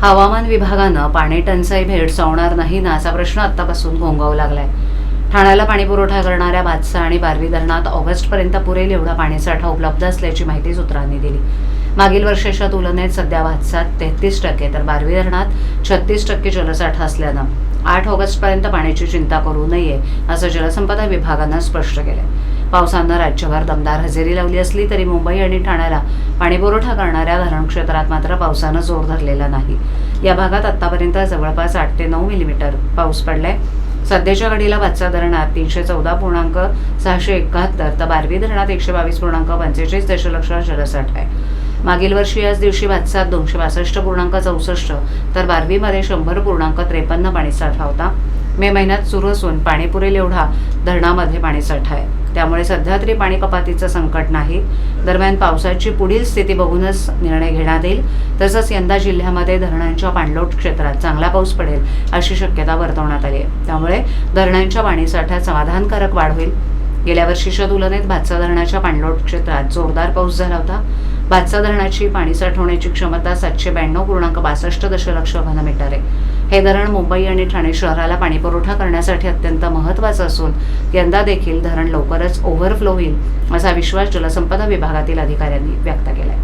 हवामान विभागानं पाणी टंचाई भेडसावणार नाही ना असा प्रश्न आतापासून घोंगावू लागलाय. ठाण्याला पाणी पुरवठा करणाऱ्या भातसा आणि बारवी धरणात ऑगस्टपर्यंत पुरेल एवढा पाणीसाठा उपलब्ध असल्याची माहिती सूत्रांनी दिली. मागील वर्षाच्या तुलनेत सध्या भातसात तेहतीस टक्के तर बारवी धरणात छत्तीस टक्के जलसाठा असल्यानं आठ ऑगस्टपर्यंत पाण्याची चिंता करू नये असं जलसंपदा विभागानं स्पष्ट केलंय. पावसानं राज्यभर दमदार हजेरी लावली असली तरी मुंबई आणि ठाण्याला पाणीपुरवठा करणाऱ्या धरण क्षेत्रात मात्र पावसानं जोर धरलेला नाही. या भागात आतापर्यंत जवळपास आठ ते नऊ मिलीमीटर पाऊस पडलाय. सध्याच्या घडीला भातसा धरणात तीनशे चौदा पूर्णांक सहाशे एकाहत्तर तर बारवी धरणात एकशे बावीस पूर्णांक पंचेचाळीस दशलक्ष जलसाठा आहे. मागील वर्षी याच दिवशी भातसात दोनशे बासष्ट पूर्णांक चौसष्ट तर बारवीमध्ये शंभर पूर्णांक त्रेपन्न पाणीसाठा होता. मे महिन्यात सुरू असून पाणी पुरेल एवढा धरणामध्ये पाणीसाठा आहे. त्यामुळे सध्या तरी पाणी कपातीचं संकट नाही. दरम्यान पावसाची पुढील स्थिती बघूनच निर्णय घेण्यात येईल. तसंच यंदा जिल्ह्यामध्ये धरणांच्या पाणलोट क्षेत्रात चांगला पाऊस पडेल अशी शक्यता वर्तवण्यात आली आहे. त्यामुळे धरणांच्या पाणीसाठ्यात समाधानकारक वाढ होईल. गेल्या वर्षीच्या तुलनेत भातसा धरणाच्या पाणलोट क्षेत्रात जोरदार पाऊस झाला होता. भातसा धरणाची पाणी साठवण्याची क्षमता सातशे ब्याण्णव पूर्णांक बासष्ट दशलक्ष घनमीटर आहे. हे धरण मुंबई आणि ठाणे शहराला पाणीपुरवठा करण्यासाठी अत्यंत महत्त्वाचं असून यंदा देखील धरण लवकरच ओव्हरफ्लो होईल असा विश्वास जलसंपदा विभागातील अधिकाऱ्यांनी व्यक्त केला आहे